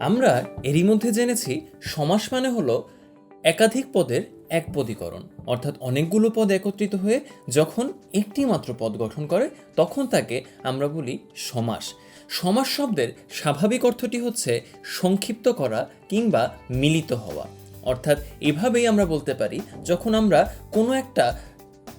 আমরা এরই মধ্যে জেনেছি, সমাস মানে হলো একাধিক পদের একপদীকরণ অর্থাৎ অনেকগুলো পদ একত্রিত হয়ে যখন একটি মাত্র পদ গঠন করে, তখন তাকে আমরা বলি সমাস। সমাস শব্দের স্বাভাবিক অর্থটি হচ্ছে সংক্ষিপ্ত করা কিংবা মিলিত হওয়া। অর্থাৎ এভাবেই আমরা বলতে পারি, যখন আমরা কোনো একটা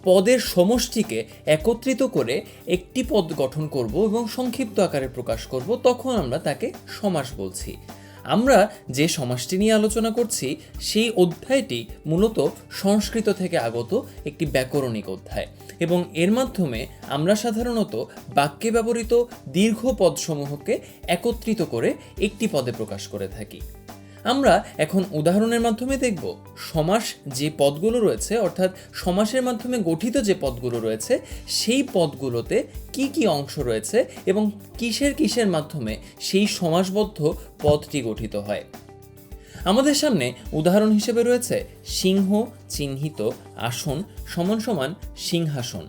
পদের সমষ্টিকে একত্রিত করে একটি পদ গঠন করব এবং সংক্ষিপ্ত আকারে প্রকাশ করব, তখন আমরা তাকে সমাস বলছি। আমরা যে সমাসটি নিয়ে আলোচনা করছি, সেই অধ্যায়টি মূলত সংস্কৃত থেকে আগত একটি ব্যাকরণিক অধ্যায় এবং এর মাধ্যমে আমরা সাধারণত বাক্যে ব্যবহৃত দীর্ঘ পদসমূহকে একত্রিত করে একটি পদে প্রকাশ করে থাকি। আমরা এখন উদাহরণের মাধ্যমে দেখব, সমাস যে পদগুলো রয়েছে, অর্থাৎ সমাসের মাধ্যমে গঠিত যে পদগুলো রয়েছে, সেই পদগুলোতে কি কি অংশ রয়েছে এবং কিসের কিসের মাধ্যমে সেই সমাসবদ্ধ পদটি গঠিত হয়। আমাদের সামনে উদাহরণ হিসেবে রয়েছে, সিংহ চিহ্নিত আসন সমান সমান সিংহাসন।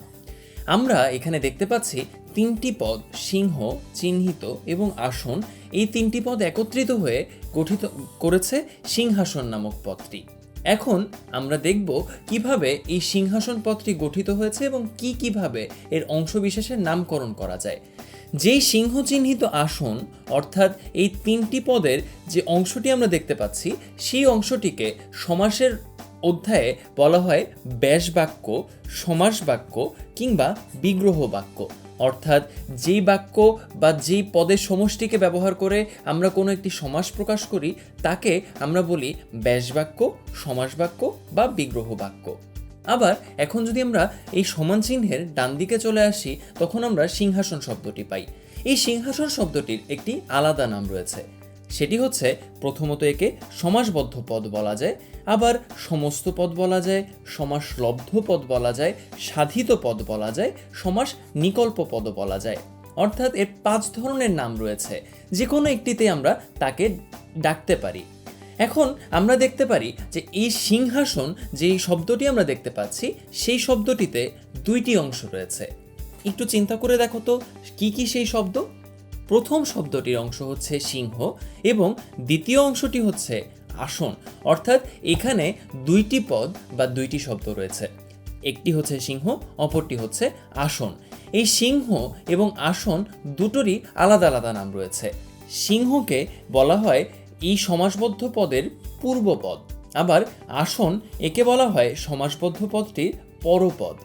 আমরা এখানে দেখতে পাচ্ছি তিনটি পদ সিংহ, চিহ্নিত এবং আসন, এই তিনটি পদ একত্রিত হয়ে গঠিত করেছে সিংহাসন নামক পদটি। এখন আমরা দেখব কীভাবে এই সিংহাসন পদটি গঠিত হয়েছে এবং কি কীভাবে এর অংশবিশেষের নামকরণ করা যায়। যেই সিংহ চিহ্নিত আসন, অর্থাৎ এই তিনটি পদের যে অংশটি আমরা দেখতে পাচ্ছি, সেই অংশটিকে সমাসের অধ্যায়ে বলা হয় ব্যাস বাক্য সমাস বাক্য কিংবা বিগ্রহ বাক্য অর্থাৎ যেই বাক্য বা যেই পদের সমষ্টিকে ব্যবহার করে আমরা কোনো একটি সমাস প্রকাশ করি, তাকে আমরা বলি ব্যাস বাক্য সমাস বাক্য বা বিগ্রহ বাক্য আবার এখন যদি আমরা এই সমান চিহ্নের ডান দিকে চলে আসি, তখন আমরা সিংহাসন শব্দটি পাই। এই সিংহাসন শব্দটির একটি আলাদা নাম রয়েছে। সেটি হচ্ছে প্রথমত একে সমাসবদ্ধ পদ বলা যায়, আবার সমস্ত পদ বলা যায়, সমাসলব্ধ পদ বলা যায়, সাধিত পদ বলা যায় সমাস নিকল্প পদ বলা যায়। অর্থাৎ এর পাঁচ ধরনের নাম রয়েছে, যে কোনো একটিতে আমরা তাকে ডাকতে পারি। এখন আমরা দেখতে পারি যে এই সিংহাসন যে শব্দটি আমরা দেখতে পাচ্ছি, সেই শব্দটিতে দুইটি অংশ রয়েছে। একটু চিন্তা করে দেখো তো, কি কি সেই শব্দ? প্রথম শব্দটির অংশ হচ্ছে সিংহ এবং দ্বিতীয় অংশটি হচ্ছে আসন। অর্থাৎ এখানে দুইটি পদ বা দুইটি শব্দ রয়েছে। একটি হচ্ছে সিংহ, অপরটি হচ্ছে আসন। এই সিংহ এবং আসন দুটোরই আলাদা আলাদা নাম রয়েছে। সিংহকে বলা হয় এই সমাসবদ্ধ পদের পূর্বপদ আবার আসন একে বলা হয় সমাসবদ্ধ পদটির পরপদ।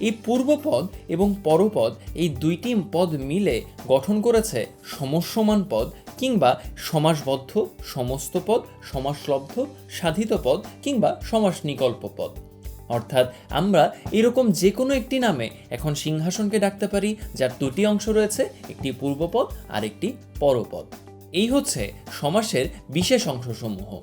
এই পূর্বপদ এবং পরপদ এই দুইটি পদ মিলে গঠন করেছে সমস্যমান পদ কিংবা সমাসবদ্ধ, সমস্ত পদ, সমাসলব্ধ, সাধিত পদ কিংবা সমাস নিকল্প পদ। অর্থাৎ আমরা এরকম যে কোনো একটি নামে এখন সিংহাসনকে ডাকতে পারি, যার দুটি অংশ রয়েছে, একটি পূর্বপদ আর একটি পরপদ। এই হচ্ছে সমাসের বিশেষ অংশসমূহ।